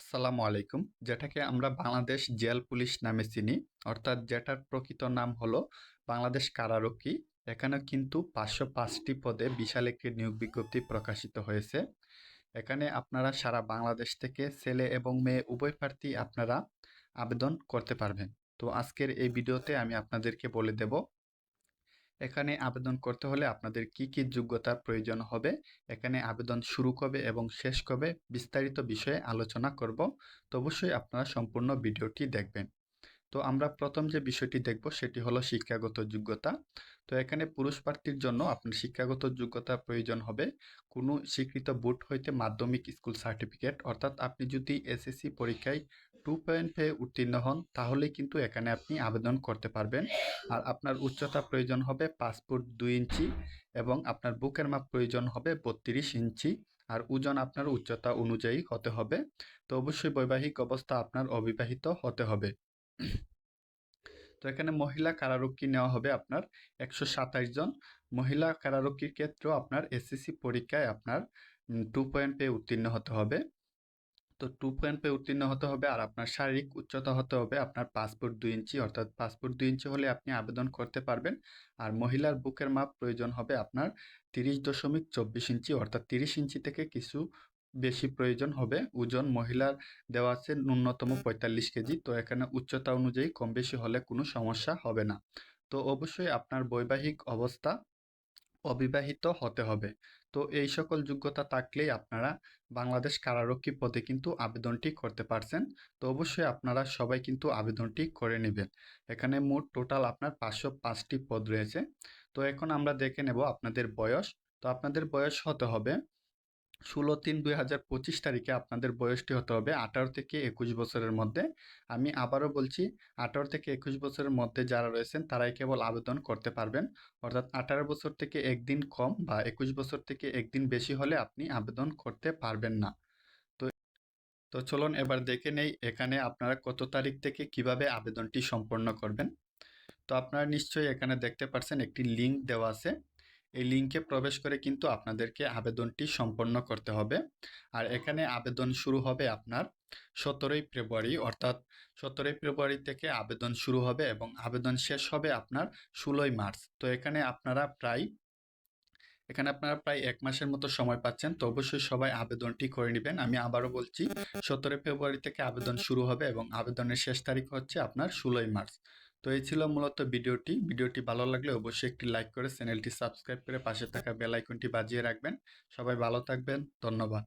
আসসালামু আলাইকুম। যেটাকে আমরা বাংলাদেশ জেল পুলিশ নামে চিনি। অর্থাৎ যেটার প্রকৃত নাম হলো বাংলাদেশ কারারক্ষী। এখানে কিন্তু পাঁচশো পাঁচটি পদে বিশাল একটি নিয়োগ বিজ্ঞপ্তি প্রকাশিত হয়েছে। এখানে আপনারা সারা বাংলাদেশ থেকে ছেলে এবং মেয়ে উভয় প্রার্থী আপনারা আবেদন করতে পারবেন। তো আজকের এই ভিডিওতে আমি আপনাদেরকে বলে দেব এখানে আবেদন করতে হলে আপনাদের কি কি যোগ্যতার প্রয়োজন হবে, এখানে আবেদন শুরু কবে এবং শেষ কবে বিস্তারিত বিষয়ে আলোচনা করব। তো অবশ্যই আপনারা সম্পূর্ণ ভিডিওটি দেখবেন। তো আমরা প্রথম যে বিষয়টি দেখব সেটি হলো শিক্ষাগত যোগ্যতা। তো এখানে পুরুষ প্রার্থীর জন্য আপনার শিক্ষাগত যোগ্যতা প্রয়োজন হবে। কোনো স্বীকৃত বোর্ড হইতে মাধ্যমিক স্কুল সার্টিফিকেট, অর্থাৎ আপনি যদি এসএসসি পরীক্ষায় টু পয়েন্ট পেয়ে উত্তীর্ণ হন তাহলে কিন্তু এখানে আপনি আবেদন করতে পারবেন। আর আপনার উচ্চতা প্রয়োজন হবে ফুট দুই ইঞ্চি এবং আপনার বুকের মাপ প্রয়োজন হবে বত্রিশ ইঞ্চি। আর ওজন আপনার উচ্চতা অনুযায়ী হতে হবে। তো অবশ্যই বৈবাহিক অবস্থা আপনার অবিবাহিত হতে হবে। তো এখানে মহিলা কারারক্ষী নেওয়া হবে আপনার একশো সাতাশ জন। মহিলা কারারক্ষীর ক্ষেত্রেও আপনার এসএসসি পরীক্ষায় আপনার টু পয়েন্ট পেয়ে উত্তীর্ণ হতে হবে। তো টু পয়েন্ট পেয়ে উত্তীর্ণ হতে হবে আর আপনার শারীরিক উচ্চতা হতে হবে আপনার পাসপোর্ট দুই ইঞ্চি, অর্থাৎ পাসপোর্ট দুই ইঞ্চি হলে আপনি আবেদন করতে পারবেন। আর মহিলার বুকের মাপ প্রয়োজন হবে আপনার তিরিশ দশমিক চব্বিশ ইঞ্চি, অর্থাৎ তিরিশ ইঞ্চি থেকে কিছু বেশি প্রয়োজন হবে। ওজন মহিলার দেওয়া আছে ন্যূনতম পঁয়তাল্লিশ কেজি, তো এখানে উচ্চতা অনুযায়ী কম বেশি হলে কোনো সমস্যা হবে না। তো অবশ্যই আপনার বৈবাহিক অবস্থা অবিবাহিত হতে হবে। তো এই সকল যোগ্যতা থাকলেই আপনারা বাংলাদেশ কারারক্ষী পদে কিন্তু আবেদনটি করতে পারছেন। তো অবশ্যই আপনারা সবাই কিন্তু আবেদনটি করে নেবেন। এখানে মোট টোটাল আপনার পাঁচশো পাঁচটি পদ রয়েছে। তো এখন আমরা দেখে নেব আপনাদের বয়স। তো আপনাদের বয়স হতে হবে? ষোলো তিন দুই হাজার পঁচিশ তারিখে আপনাদের বয়সটি হতে হবে আঠারো থেকে একুশ বছরের মধ্যে। আমি আবারও বলছি, আঠারো থেকে একুশ বছরের মধ্যে যারা রয়েছেন, তারাই কেবল আবেদন করতে পারবেন। অর্থাৎ আঠারো বছর থেকে একদিন কম বা একুশ বছর থেকে একদিন বেশি হলে আপনি আবেদন করতে পারবেন না। তো তো চলুন এবার দেখে নেই এখানে আপনারা কত তারিখ থেকে কীভাবে আবেদনটি সম্পন্ন করবেন। তো আপনারা নিশ্চয়ই এখানে দেখতে পাচ্ছেন একটি লিঙ্ক দেওয়া আছে। এই লিঙ্কে প্রবেশ করে কিন্তু আপনাদেরকে আবেদনটি সম্পন্ন করতে হবে। আর এখানে আবেদন শুরু হবে আপনার সতেরোই ফেব্রুয়ারি, অর্থাৎ সতেরোই ফেব্রুয়ারি থেকে আবেদন শুরু হবে এবং আবেদন শেষ হবে আপনার ষোলোই মার্চ। তো এখানে আপনারা প্রায়, এখানে আপনারা প্রায় এক মাসের মতো সময় পাচ্ছেন। তো অবশ্যই সবাই আবেদনটি করে নেবেন। আমি আবারও বলছি, সতেরোই ফেব্রুয়ারি থেকে আবেদন শুরু হবে এবং আবেদনের শেষ তারিখ হচ্ছে আপনার ষোলোই মার্চ। তো এই ছিল মূলত ভিডিওটি। ভিডিওটি ভালো লাগলে অবশ্যই একটি লাইক করে চ্যানেলটি সাবস্ক্রাইব করে পাশে থাকা বেল আইকনটি বাজিয়ে রাখবেন। সবাই ভালো থাকবেন। ধন্যবাদ।